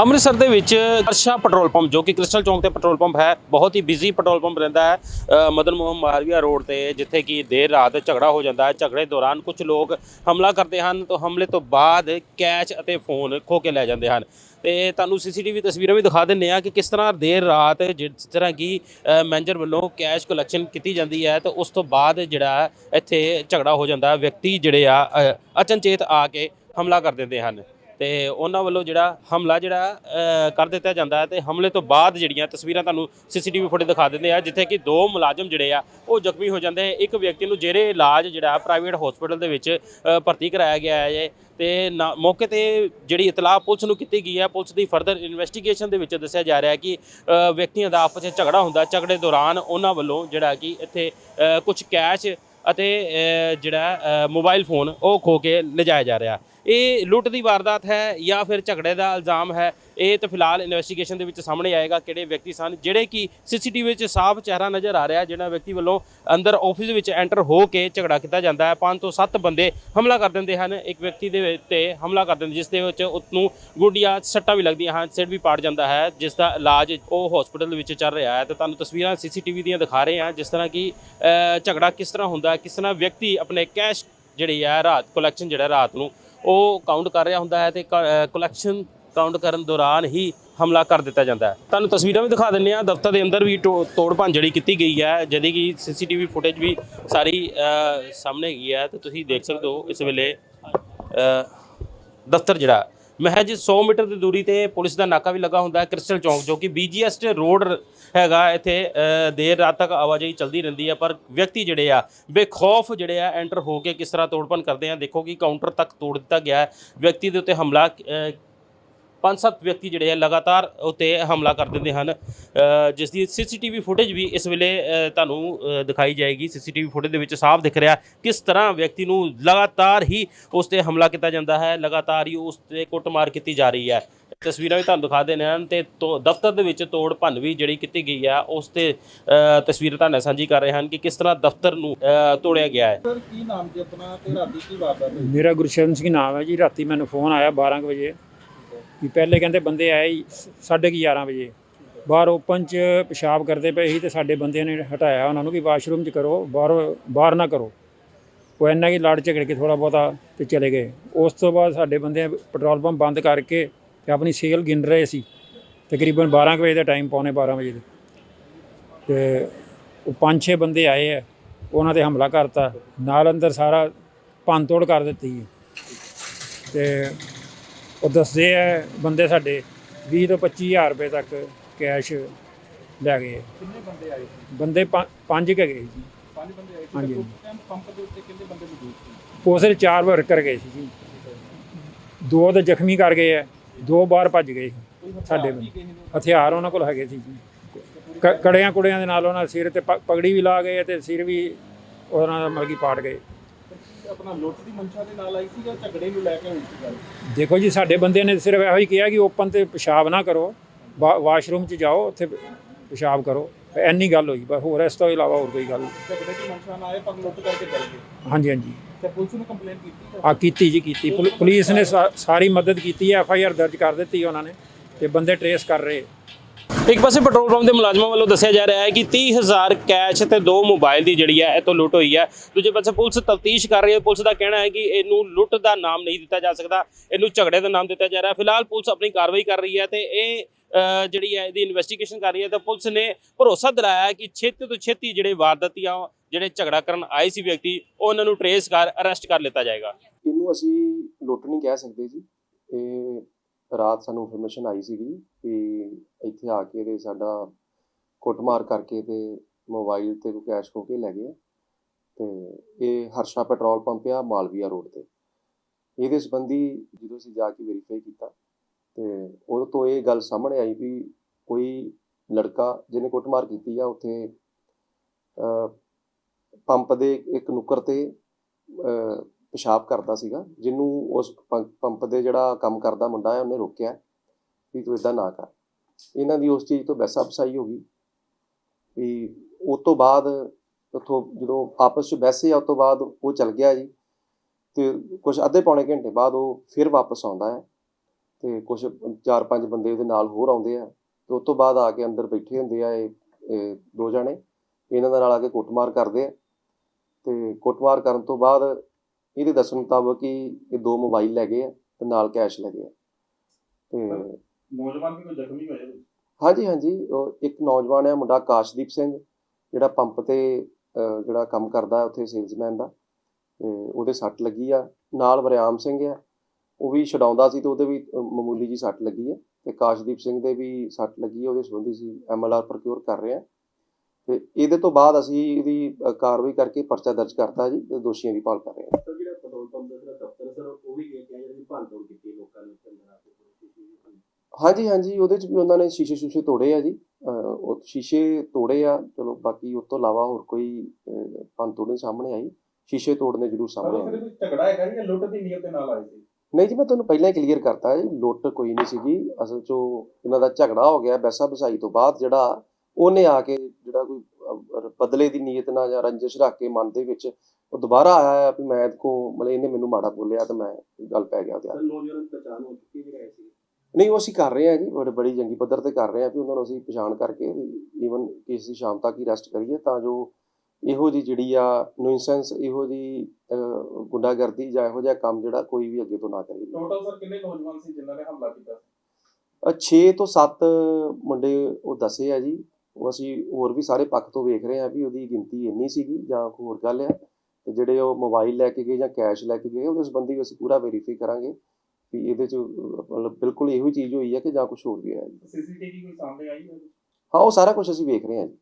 ਅੰਮ੍ਰਿਤਸਰ ਦੇ ਵਿੱਚ ਅਰਸ਼ਾ petrol pump ਜੋ ਕਿ ਕ੍ਰਿਸਟਲ ਚੌਂਕ ਤੇ ਪੈਟਰੋਲ ਪੰਪ ਹੈ ਬਹੁਤ ਹੀ ਬਿਜ਼ੀ ਪੈਟਰੋਲ ਪੰਪ ਰਹਿੰਦਾ ਹੈ। ਅ, ਮਦਨ ਮੋਹਨ ਮਾਲਵੀਆ ਰੋਡ ਤੇ ਜਿੱਥੇ ਕਿ ਦੇਰ ਰਾਤ ਝਗੜਾ ਹੋ ਜਾਂਦਾ ਹੈ। ਝਗੜੇ ਦੌਰਾਨ ਕੁਝ ਲੋਕ ਹਮਲਾ ਕਰਦੇ ਹਨ ਤਾਂ ਹਮਲੇ ਤੋਂ ਬਾਅਦ ਕੈਸ਼ ਅਤੇ ਫੋਨ ਖੋ ਕੇ ਲੈ ਜਾਂਦੇ ਹਨ। ਤੇ ਤੁਹਾਨੂੰ ਸੀਸੀਟੀਵੀ ਤਸਵੀਰਾਂ ਵੀ ਦਿਖਾ ਦਿੰਨੇ ਆ ਕਿ ਕਿਸ ਤਰ੍ਹਾਂ ਦੇਰ ਰਾਤ ਜਿਸ ਤਰ੍ਹਾਂ ਕਿ ਮੈਨੇਜਰ ਵੱਲੋਂ ਕੈਸ਼ ਕਲੈਕਸ਼ਨ ਕੀਤੀ ਜਾਂਦੀ ਹੈ ਤੇ ਉਸ ਤੋਂ ਬਾਅਦ ਜਿਹੜਾ ਇੱਥੇ ਝਗੜਾ ਹੋ ਜਾਂਦਾ ਵਿਅਕਤੀ ਜਿਹੜੇ ਆ ਅਚਨਚੇਤ ਆ ਕੇ ਹਮਲਾ ਕਰ ਦਿੰਦੇ ਹਨ। ਤੇ ਉਹਨਾਂ ਵੱਲੋਂ ਜਿਹੜਾ ਹਮਲਾ ਜਿਹੜਾ ਕਰ ਦਿੱਤਾ ਜਾਂਦਾ ਹੈ ਤੇ ਹਮਲੇ ਤੋਂ ਬਾਅਦ ਜਿਹੜੀਆਂ ਤਸਵੀਰਾਂ ਤੁਹਾਨੂੰ ਸੀਸੀਟੀਵੀ ਫੁਟੇਜ ਦਿਖਾ ਦਿੰਦੇ ਆ ਜਿੱਥੇ ਕਿ ਦੋ ਮੁਲਾਜ਼ਮ ਜਿਹੜੇ ਆ ਉਹ ਜ਼ਖਮੀ ਹੋ ਜਾਂਦੇ ਇੱਕ ਵਿਅਕਤੀ ਨੂੰ ਜਿਹੜੇ ਇਲਾਜ ਜਿਹੜਾ ਪ੍ਰਾਈਵੇਟ ਹਸਪੀਟਲ ਦੇ ਵਿੱਚ ਭਰਤੀ ਕਰਾਇਆ ਗਿਆ ਹੈ ਜੇ ਤੇ ਨਾ- ਮੌਕੇ ਤੇ ਜਿਹੜੀ ਇਤਲਾਹ ਪੁਲਿਸ ਨੂੰ ਕੀਤੀ ਗਈ ਹੈ ਪੁਲਿਸ ਦੀ ਫਰਦਰ ਇਨਵੈਸਟੀਗੇਸ਼ਨ ਦੇ ਵਿੱਚ ਦੱਸਿਆ ਜਾ ਰਿਹਾ ਹੈ ਕਿ ਵਿਅਕਤੀਆਂ ਦਾ ਆਪਸ ਵਿੱਚ ਝਗੜਾ ਹੁੰਦਾ। ਝਗੜੇ ਦੌਰਾਨ ਉਹਨਾਂ ਵੱਲੋਂ ਜਿਹੜਾ ਕਿ ਇੱਥੇ ਕੁਝ ਕੈਸ਼ ਅਤੇ ਜਿਹੜਾ ਅ, ਮੋਬਾਈਲ ਫੋਨ ਉਹ ਖੋ ਕੇ ਲਿਜਾਇਆ ਜਾ ਰਿਹਾ। ਇਹ ਲੁੱਟ ਦੀ ਵਾਰਦਾਤ ਹੈ ਜਾਂ ਫਿਰ ਝਗੜੇ ਦਾ ਇਲਜ਼ਾਮ ਹੈ, ਇਹ ਤਾਂ ਫਿਲਹਾਲ ਇਨਵੈਸਟੀਗੇਸ਼ਨ ਦੇ ਵਿੱਚ ਸਾਹਮਣੇ ਆਏਗਾ ਕਿਹੜੇ ਵਿਅਕਤੀ ਸਨ, ਜਿਹੜੇ ਕਿ ਸੀਸੀਟੀਵੀ ਵਿੱਚ ਸਾਫ਼ ਚਿਹਰਾ ਨਜ਼ਰ ਆ ਰਿਹਾ ਜਿਹੜਾ ਵਿਅਕਤੀ ਵੱਲੋਂ ਅੰਦਰ ਆਫਿਸ ਵਿੱਚ ਐਂਟਰ ਹੋ ਕੇ ਝਗੜਾ ਕੀਤਾ ਜਾਂਦਾ ਹੈ। ਪੰਜ ਤੋਂ ਸੱਤ ਬੰਦੇ ਹਮਲਾ ਕਰ ਦਿੰਦੇ ਹਨ। ਇੱਕ ਵਿਅਕਤੀ ਦੇ ਉੱਤੇ ਹਮਲਾ ਕਰ ਦਿੰਦੇ, ਜਿਸ ਦੇ ਵਿੱਚ ਉਸਨੂੰ ਗੁੱਡੀਆਂ ਸੱਟਾਂ ਵੀ ਲੱਗਦੀਆਂ ਹਨ, ਸਿਰ ਵੀ ਪਾੜ ਜਾਂਦਾ ਹੈ, ਜਿਸ ਦਾ ਇਲਾਜ ਉਹ ਹਸਪੀਟਲ ਵਿੱਚ ਚੱਲ ਰਿਹਾ ਹੈ। ਤੇ ਤੁਹਾਨੂੰ ਤਸਵੀਰਾਂ ਸੀਸੀਟੀਵੀ ਦੀਆਂ ਦਿਖਾ ਰਹੇ ਹਾਂ, ਜਿਸ ਤਰ੍ਹਾਂ ਕਿ ਝਗੜਾ ਕਿਸ ਤਰ੍ਹਾਂ ਹੁੰਦਾ ਹੈ, ਕਿਸ ਤਰ੍ਹਾਂ ਵਿਅਕਤੀ ਆਪਣੇ ਕੈਸ਼ ਜਿਹੜੀ ਹੈ, ਰਾਤ ਕਲੈਕਸ਼ਨ ਜਿਹੜਾ ਰਾਤ ਨੂੰ ਉਹ ਕਾਊਂਟ ਕਰ ਰਿਹਾ ਹੁੰਦਾ ਹੈ ਤੇ ਕਲੈਕਸ਼ਨ ਕਾਊਂਟ ਕਰਨ ਦੌਰਾਨ ਹੀ ਹਮਲਾ ਕਰ ਦਿੱਤਾ ਜਾਂਦਾ ਹੈ। ਤੁਹਾਨੂੰ ਤਸਵੀਰਾਂ ਵੀ ਦਿਖਾ ਦਿੰਨੇ ਆ ਦਫ਼ਤਰ ਦੇ ਅੰਦਰ ਵੀ ਟੋ- ਤੋੜ ਭੰਨ ਜਿਹੜੀ ਕੀਤੀ ਗਈ ਹੈ ਜਿਹਦੀ ਕਿ ਸੀਸੀਟੀਵੀ ਫੁਟੇਜ ਵੀ ਸਾਰੀ ਸਾਹਮਣੇ ਹੈਗੀ ਹੈ ਤੇ ਤੁਸੀਂ ਦੇਖ ਸਕਦੇ ਹੋ ਇਸ ਵੇਲੇ ਦਫ਼ਤਰ ਜਿਹੜਾ ਮਹਿਜ 100 ਮੀਟਰ ਦੀ ਦੂਰੀ ਤੇ ਪੁਲਿਸ ਦਾ ਨਾਕਾ ਵੀ ਲੱਗਾ ਹੁੰਦਾ ਹੈ ਕ੍ਰਿਸਟਲ ਚੌਂਕ, ਜੋ ਕਿ ਬੀਜੀਐਸ ਰੋਡ ਹੈਗਾ, ਇੱਥੇ ਦੇਰ ਰਾਤ ਤੱਕ ਆਵਾਜਾਈ ਚੱਲਦੀ ਰਹਿੰਦੀ ਹੈ, ਪਰ ਵਿਅਕਤੀ ਜਿਹੜੇ ਆ, ਬੇਖੌਫ ਜਿਹੜੇ ਆ ਐਂਟਰ ਹੋ ਕੇ ਕਿਸ ਤਰ੍ਹਾਂ ਤੋੜਪਨ ਕਰਦੇ ਆ, ਦੇਖੋ ਕਿ ਕਾਊਂਟਰ ਤੱਕ ਤੋੜ ਦਿੱਤਾ ਗਿਆ ਹੈ। ਵਿਅਕਤੀ ਦੇ ਉੱਤੇ ਹਮਲਾ ਪੰਜ ਸੱਤ ਵਿਅਕਤੀ ਜਿਹੜੇ ਆ ਲਗਾਤਾਰ ਉੱਤੇ ਹਮਲਾ ਕਰ ਦਿੰਦੇ ਹਨ। ਜਿਸ ਦੀ ਸੀਸੀਟੀਵੀ ਫੁਟੇਜ ਵੀ ਇਸ ਵੇਲੇ ਤੁਹਾਨੂੰ ਦਿਖਾਈ ਜਾਏਗੀ। ਸੀਸੀਟੀਵੀ ਫੁਟੇਜ ਦੇ ਵਿੱਚ ਸਾਫ਼ ਦਿਖ ਰਿਹਾ ਕਿਸ ਤਰ੍ਹਾਂ ਵਿਅਕਤੀ ਨੂੰ ਲਗਾਤਾਰ ਹੀ ਉਸ ਤੇ ਹਮਲਾ ਕੀਤਾ ਜਾਂਦਾ ਹੈ ਲਗਾਤਾਰ ਹੀ ਉਸ ਤੇ ਕੁੱਟਮਾਰ ਕੀਤੀ ਜਾ ਰਹੀ ਹੈ। ਤਸਵੀਰਾਂ ਵੀ ਤੁਹਾਨੂੰ ਦਿਖਾ ਦੇਣੇ ਹਨ ਤੇ ਤੋ- ਦਫ਼ਤਰ ਦੇ ਵਿੱਚ ਤੋੜ ਭੰਨ ਵੀ ਜਿਹੜੀ ਕੀਤੀ ਗਈ ਹੈ ਉਸ ਤੇ ਤਸਵੀਰ ਤੁਹਾਨੂੰ ਸਾਂਝੀ ਕਰ ਰਹੇ ਹਨ ਕਿ ਕਿਸ ਤਰ੍ਹਾਂ ਦਫ਼ਤਰ ਨੂੰ ਤੋੜਿਆ ਗਿਆ ਹੈ। ਸਰ ਕੀ ਨਾਮ ਜੀ ਆਪਣਾ ਤੇ ਰਾਤੀ ਕੀ ਵਾਰਦਾਤ ਮੇਰਾ ਗੁਰਸ਼ਰਨ ਸਿੰਘ ਨਾਮ ਹੈ ਜੀ। ਰਾਤੀ ਮੈਨੂੰ ਫੋਨ ਆਇਆ 12 ਕੁ ਵਜੇ। ਵੀ ਪਹਿਲੇ ਕਹਿੰਦੇ ਬੰਦੇ ਆਏ ਹੀ ਸਾਢੇ ਕੁ 11 ਵਜੇ। ਬਾਹਰ ਓਪਨ 'ਚ ਪਿਸ਼ਾਬ ਕਰਦੇ ਪਏ ਸੀ ਤੇ ਸਾਡੇ ਬੰਦਿਆਂ ਨੇ ਹਟਾਇਆ ਉਹਨਾਂ ਨੂੰ ਕਿ ਵਾਸ਼ਰੂਮ 'ਚ ਕਰੋ, ਬਾਹਰ ਬਾਹਰ ਨਾ ਕਰੋ। ਉਹ ਇੰਨਾ ਕਿ ਲੜ ਝਗੜ ਕੇ ਥੋੜਾ ਬਹੁਤਾ ਤੇ ਚਲੇ ਗਏ। ਉਸ ਤੋਂ ਬਾਅਦ ਸਾਡੇ ਬੰਦੇ ਪੈਟਰੋਲ ਪੰਪ ਬੰਦ ਕਰਕੇ ਤੇ ਆਪਣੀ ਸੇਲ ਗਿਣ ਰਹੇ ਸੀ। ਤਕਰੀਬਨ 12 ਕੁ ਵਜੇ ਦਾ ਟਾਈਮ ਪੌਣੇ 12 ਵਜੇ ਦੇ। ਤੇ ਉਹ ਪੰਜ ਛੇ ਬੰਦੇ ਆਏ ਆ, ਉਹਨਾਂ ਤੇ ਹਮਲਾ ਕਰਤਾ। ਨਾਲ ਅੰਦਰ ਸਾਰਾ ਭੰਨ ਤੋੜ ਕਰ ਦਿੱਤੀ। ਹੈ ਤੇ ਉਹ ਦੱਸਦੇ ਆ ਬੰਦੇ ਸਾਡੇ 20 ਤੋਂ 25000 ਰੁਪਏ ਤੱਕ ਕੈਸ਼ ਲੈ ਗਏ। ਕਿੰਨੇ ਬੰਦੇ ਆਏ ਸੀ? ਬੰਦੇ ਪੰ- ਪੰਜ ਕੁ ਗਏ ਜੀ ਪੰਜ ਬੰਦੇ ਆਏ ਸੀ। ਹਾਂਜੀ। ਉਸ ਟਾਈਮ ਪੰਪ ਦੇ ਉੱਤੇ ਕਿੰਨੇ ਬੰਦੇ ਮੌਜੂਦ ਸੀ? ਉਸੇ ਚਾਰ ਵਰਕਰ ਗਏ ਸੀ ਜੀ। ਦੋ ਤਾਂ ਜ਼ਖਮੀ ਕਰ ਗਏ ਆ ਦੋ ਬਾਹਰ ਭੱਜ ਗਏ ਹਥਿਆਰ ਸਾਡੇ ਬੰਦੇ ਹਥਿਆਰ ਉਹਨਾਂ ਕੋਲ ਹੈਗੇ ਸੀ ਜੀ। ਕ- ਕੜਿਆਂ ਕੁੜਿਆਂ ਦੇ ਨਾਲ ਉਹਨਾਂ ਦੇ ਸਿਰ ਤੇ ਪ- ਪਗੜੀ ਵੀ ਲਾ ਗਏ ਤੇ ਸਿਰ ਵੀ ਉਹਨਾਂ ਦਾ ਮਲਕੀ ਪਾੜ ਗਏ। ਆਪਣਾ ਲੁੱਟ ਦੀ ਮਨਸ਼ਾ ਦੇ ਨਾਲ ਆਈ ਸੀ ਜਾਂ ਝਗੜੇ ਨੂੰ ਲੈ ਕੇ ਹੋਈ ਸੀ ਗੱਲ? ਦੇਖੋ ਜੀ ਸਾਡੇ ਬੰਦੇ ਨੇ ਸਿਰਫ ਇਹੋ ਹੀ ਕਿਹਾ ਕਿ ਓਪਨ ਤੇ ਪਿਸ਼ਾਬ ਨਾ ਕਰੋ ਵਾਸ਼ਰੂਮ 'ਚ ਜਾਓ ਉੱਥੇ ਪਿਸ਼ਾਬ ਕਰੋ। ਇੰਨੀ ਗੱਲ ਹੋਈ ਬਸ ਹੋਰ ਇਸ ਤੋਂ ਇਲਾਵਾ ਹੋਰ ਕੋਈ ਗੱਲ ਨਹੀਂ। ਝਗੜੇ ਦੀ ਮਨਸ਼ਾ ਨਾਲ ਆਏ ਪਰ ਲੁੱਟ ਕਰਕੇ ਚਲ ਗਏ। ਹਾਂਜੀ ਹਾਂਜੀ। ਤੇ ਪੁਲਿਸ ਨੂੰ ਕੰਪਲੇਂਟ ਕੀਤੀ ਆ ਕੀਤੀ ਜੀ ਕੀਤੀ। ਪੁਲ- ਪੁਲਿਸ ਨੇ ਸਾਰੀ ਮਦਦ ਕੀਤੀ ਹੈ ਐਫ ਆਈ ਆਰ ਦਰਜ ਕਰ ਦਿੱਤੀ ਉਹਨਾਂ ਨੇ ਤੇ ਬੰਦੇ ਟਰੇਸ ਕਰ ਰਹੇ। ਇੱਕ ਪਾਸੇ ਪੈਟਰੋਲ ਪੰਪ ਦੇ ਮੁਲਾਜ਼ਮਾਂ ਵੱਲੋਂ ਦੱਸਿਆ ਜਾ ਰਿਹਾ ਹੈ ਕਿ 30000 ਕੈਸ਼ ਤੇ ਦੋ ਮੋਬਾਈਲ ਦੀ ਜਿਹੜੀ ਹੈ ਇਹ ਤੋਂ ਲੁੱਟ ਹੋਈ ਹੈ। ਦੂਜੇ ਪਾਸੇ ਪੁਲਿਸ ਤਫਤੀਸ਼ ਕਰ ਰਹੀ ਹੈ। ਪੁਲਿਸ ਦਾ ਕਹਿਣਾ ਹੈ ਕਿ ਇਹਨੂੰ ਲੁੱਟ ਦਾ ਨਾਮ ਨਹੀਂ ਦਿੱਤਾ ਜਾ ਸਕਦਾ। ਇਹਨੂੰ ਝਗੜੇ ਦਾ ਨਾਮ ਦਿੱਤਾ ਜਾ ਰਿਹਾ ਫਿਲਹਾਲ ਪੁਲਿਸ ਆਪਣੀ ਕਾਰਵਾਈ ਕਰ ਰਹੀ ਹੈ ਤੇ ਇਹ ਜਿਹੜੀ ਹੈ ਇਹਦੀ ਇਨਵੈਸਟੀਗੇਸ਼ਨ ਕਰ ਰਹੀ ਹੈ ਤਾਂ ਪੁਲਿਸ ਨੇ ਭਰੋਸਾ ਦਿਲਾਇਆ ਕਿ ਛੇਤੀ ਤੋਂ ਛੇਤੀ ਜਿਹੜੇ ਵਾਰਦਾਤੀਆਂ, ਜਿਹੜੇ ਝਗੜਾ ਕਰਨ ਆਏ ਸੀ ਵਿਅਕਤੀ ਉਹਨਾਂ ਨੂੰ ਟਰੇਸ ਕਰ ਅਰੈਸਟ ਕਰ ਲਿੱਤਾ ਜਾਏਗਾ। ਇਹਨੂੰ ਅਸੀਂ ਲੁੱਟ ਨਹੀਂ ਕਹਿ ਸਕਦੇ ਜੀ। ਇਹ ਰਾਤ ਸਾਨੂੰ ਇਨਫੋਰਮੇਸ਼ਨ ਆਈ ਸੀਗੀ ਕਿ ਇੱਥੇ ਆ ਕੇ ਤੇ ਸਾਡਾ ਕੁੱਟਮਾਰ ਕਰਕੇ ਤੇ ਮੋਬਾਈਲ ਤੇ ਕੋਈ ਕੈਸ਼ ਖੋ ਕੇ ਲੈ ਗਏ ਤੇ ਇਹ ਹਰਸ਼ਾ ਪੈਟਰੋਲ ਪੰਪ ਆ ਮਾਲਵੀਆ ਰੋਡ ਤੇ। ਇਹਦੇ ਸੰਬੰਧੀ ਜਦੋਂ ਅਸੀਂ ਜਾ ਕੇ ਵੈਰੀਫਾਈ ਕੀਤਾ ਤੇ ਉਹ ਤੋਂ ਇਹ ਗੱਲ ਸਾਹਮਣੇ ਆਈ ਵੀ ਕੋਈ ਲੜਕਾ ਜਿਹਨੇ ਕੁੱਟਮਾਰ ਕੀਤੀ ਆ ਉੱਥੇ ਪੰਪ ਦੇ ਇੱਕ ਨੁੱਕਰ ਤੇ ਅ, ਪਿਸ਼ਾਬ ਕਰਦਾ ਸੀਗਾ ਜਿਹਨੂੰ ਉਸ ਪੰਪ ਦੇ ਜਿਹੜਾ ਕੰਮ ਕਰਦਾ ਮੁੰਡਾ ਹੈ ਉਹਨੇ ਰੋਕਿਆ ਵੀ ਤੂੰ ਇਦਾਂ ਨਾ ਕਰ। ਇਹਨਾਂ ਦੀ ਉਸ ਚੀਜ਼ ਤੋਂ ਵੈਸਾ ਫਸਾਈ ਹੋ ਗਈ ਵੀ ਉਸ ਤੋਂ ਬਾਅਦ ਉੱਥੋਂ ਜਦੋਂ ਆਪਸ ਵਿੱਚ ਬੈਸੇ ਆ, ਉਸ ਤੋਂ ਬਾਅਦ ਉਹ ਚਲ ਗਿਆ ਜੀ ਤੇ ਕੁਝ ਅੱਧੇ ਪੌਣੇ ਘੰਟੇ ਬਾਅਦ ਉਹ ਫਿਰ ਵਾਪਸ ਆਉਂਦਾ ਹੈ ਤੇ ਕੁਝ ਚਾਰ ਪੰਜ ਬੰਦੇ ਉਹਦੇ ਨਾਲ ਹੋਰ ਆਉਂਦੇ ਆ ਤੇ ਉਸ ਤੋਂ ਬਾਅਦ ਆ ਕੇ ਅੰਦਰ ਬੈਠੇ ਹੁੰਦੇ ਆ ਇਹ ਇਹ ਦੋ ਜਣੇ, ਇਹਨਾਂ ਦੇ ਨਾਲ ਆ ਕੇ ਕੁੱਟਮਾਰ ਕਰਦੇ ਆ ਤੇ ਕੁੱਟਮਾਰ ਕਰਨ ਤੋਂ ਬਾਅਦ ਇਹਦੇ ਦੱਸਣ ਮੁਤਾਬਕ ਕਿ ਇਹ ਦੋ ਮੋਬਾਈਲ ਲੈ ਗਏ ਆ ਤੇ ਨਾਲ ਕੈਸ਼ ਲੈ ਗਏ ਆ ਤੇ ਨੌਜਵਾਨ ਵੀ ਕੋਈ ਜ਼ਖਮੀ ਹੋਇਆ। ਹਾਂਜੀ ਹਾਂਜੀ। ਉਹ ਇੱਕ ਨੌਜਵਾਨ ਹੈ ਮੁੰਡਾ ਕਾਸ਼ਦੀਪ ਸਿੰਘ ਜਿਹੜਾ ਪੰਪ ਤੇ ਅਹ, ਜਿਹੜਾ ਕੰਮ ਕਰਦਾ ਉੱਥੇ ਸੇਲਸਮੈਨ ਦਾ। ਤੇ ਉਹਦੇ ਸੱਟ ਲੱਗੀ ਆ। ਨਾਲ ਵਰਿਆਮ ਸਿੰਘ ਆ ਉਹ ਵੀ ਛਡਾਉਂਦਾ ਸੀ ਤੇ ਉਹਦੇ ਵੀ ਅਹ, ਮਾਮੂਲੀ ਜੀ ਸੱਟ ਲੱਗੀ ਹੈ। ਤੇ ਕਾਸ਼ਦੀਪ ਸਿੰਘ ਦੇ ਵੀ ਸੱਟ ਲੱਗੀ ਹੈ। ਉਹਦੇ ਸੰਬੰਧੀ ਸੀ ਐਮਐਲਆਰ ਪ੍ਰੋਕਿਉਰ ਕਰ ਰਹੇ ਆ ਤੇ ਇਹਦੇ ਤੋਂ ਬਾਅਦ ਅਸੀਂ ਇਹਦੀ ਕਾਰਵਾਈ ਕਰਕੇ ਪਰਚਾ ਦਰਜ ਕਰਤਾ ਜੀ ਤੇ ਦੋਸ਼ੀਆਂ ਦੀ ਭਾਲ ਕਰ ਰਹੇ ਹਾਂ। ਸਰ ਜਿਹੜਾ ਪੈਟਰੋਲ ਪੰਪ ਦਾ ਜਿਹੜਾ ਦਫ਼ਤਰ ਹੈ, ਸਰ ਉਹ ਵੀ ਗਿਆ ਕਿ ਜਿਹੜੀ ਭੰਨ ਤੋੜ ਕੀਤੀ ਲੋਕਾਂ ਨੇ ਉੱਥੇ ਅੰਦਰ ਆ ਕੇ ਪੁਲਿਸ ਦੀ ਚੀਜ਼ ਹਾਂਜੀ ਹਾਂਜੀ ਉਹਦੇ ਚ ਵੀ ਉਹਨਾਂ ਨੇ ਸ਼ੀਸ਼ੇ ਸ਼ੂਸ਼ੇ ਤੋੜੇ ਆ ਜੀ। ਉਹ ਸ਼ੀਸ਼ੇ ਤੋੜੇ ਆ ਚਲੋ ਬਾਕੀ ਉਸ ਤੋਂ ਇਲਾਵਾ ਹੋਰ ਕੋਈ ਅਹ, ਭੰਨ ਤੋੜ ਨਹੀਂ ਸਾਹਮਣੇ ਆਈ। ਸ਼ੀਸ਼ੇ ਤੋੜਨੇ ਜ਼ਰੂਰ ਸਾਹਮਣੇ ਆਏ। ਝਗੜਾ ਹੈਗਾ ਜਾਂ ਲੁੱਟ ਦੀ ਨੀਅਤ ਦੇ ਨਾਲ ਆਏ ਸੀ? ਨਹੀਂ ਜੀ ਮੈਂ ਤੁਹਾਨੂੰ ਪਹਿਲਾਂ ਹੀ ਕਲੀਅਰ ਕਰਤਾ ਜੀ ਲੁੱਟ ਕੋਈ ਨਹੀਂ ਸੀਗੀ। ਅਸਲ 'ਚੋਂ ਇਹਨਾਂ ਦਾ ਝਗੜਾ ਹੋ ਗਿਆ ਬੈਸਾ ਬਸਾਈ ਤੋਂ ਬਾਅਦ ਜਿਹੜਾ ਉਹਨੇ ਆ ਕੇ ਜਿਹੜਾ ਕੋਈ ਬਦਲੇ ਦੀ ਨੀਅਤ ਨਾਲ ਜਾਂ ਰੰਜਿਸ਼ ਰੱਖ ਕੇ ਮਨ ਦੇ ਵਿੱਚ ਉਹ ਦੁਬਾਰਾ ਆਇਆ ਵੀ ਮੈਂ ਕੋ ਮਤਲਬ ਇਹਨੇ ਮੈਨੂੰ ਮਾੜਾ ਬੋਲਿਆ ਤੇ ਮੈਂ ਗੱਲ ਪੈ ਗਿਆ ਉਹਦੇ ਸਰ ਨੌਜਵਾਨ ਪਛਾਣ ਹੋ ਚੁੱਕੀ ਵੀ ਰਹੇ ਸੀ। ਨਹੀਂ ਉਹ ਅਸੀਂ ਕਰ ਰਹੇ ਹਾਂ ਜੀ ਬੜੇ ਬੜੀ ਜੰਗੀ ਪੱਧਰ ਤੇ ਕਰ ਰਹੇ ਹਾਂ ਵੀ ਉਹਨਾਂ ਨੂੰ ਅਸੀਂ ਪਛਾਣ ਕਰਕੇ ਈਵਨ ਕੇਸ ਦੀ ਸ਼ਾਮ ਤੱਕ ਹੀ ਰੈਸਟ ਕਰੀਏ ਤਾਂ ਜੋ ਇਹੋ ਜੀ ਜਿਹੜੀ ਆ ਨੂਇਸੈਂਸ ਇਹੋ ਜੀ ਗੁੰਡਾਗਰਦੀ ਜਾਂ ਇਹੋ ਜਿਹਾ ਕੰਮ ਜਿਹੜਾ ਕੋਈ ਵੀ ਅੱਗੇ ਤੋਂ ਨਾ ਕਰੇ। ਟੋਟਲ ਸਰ ਕਿੰਨੇ ਨੌਜਵਾਨ ਸੀ ਜਿਨ੍ਹਾਂ ਨੇ ਹਮਲਾ ਕੀਤਾ 6 ਤੋਂ 7 ਮੁੰਡੇ ਉਹ ਦੱਸੇ ਆ ਜੀ। ਉਹ ਅਸੀਂ ਹੋਰ ਵੀ ਸਾਰੇ ਪੱਖ ਤੋਂ ਵੇਖ ਰਹੇ ਆ ਵੀ ਉਹਦੀ ਗਿਣਤੀ ਇੰਨੀ ਸੀਗੀ ਜਾਂ ਹੋਰ ਗੱਲ ਆ। ਤੇ ਜਿਹੜੇ ਉਹ ਮੋਬਾਈਲ ਲੈ ਕੇ ਗਏ ਜਾਂ ਕੈਸ਼ ਲੈ ਕੇ ਗਏ ਉਹਦੇ ਸੰਬੰਧੀ ਅਸੀਂ ਪੂਰਾ ਵੈਰੀਫਾਈ ਕਰਾਂਗੇ। ਵੀ ਇਹਦੇ ਚ ਮਤਲਬ ਬਿਲਕੁਲ ਇਹੋ ਹੀ ਚੀਜ਼ ਹੋਈ ਹੈ ਕਿ ਜਾਂ ਕੁਝ ਹੋਰ ਵੀ ਹੈ ਸੀਸੀਟੀਵੀ ਕੋਈ ਸਾਹਮਣੇ ਆਈ ਹੈ ਹਾਂ ਉਹ ਸਾਰਾ ਕੁਝ ਅਸੀਂ ਵੇਖ ਰਹੇ ਹਾਂ ਜੀ।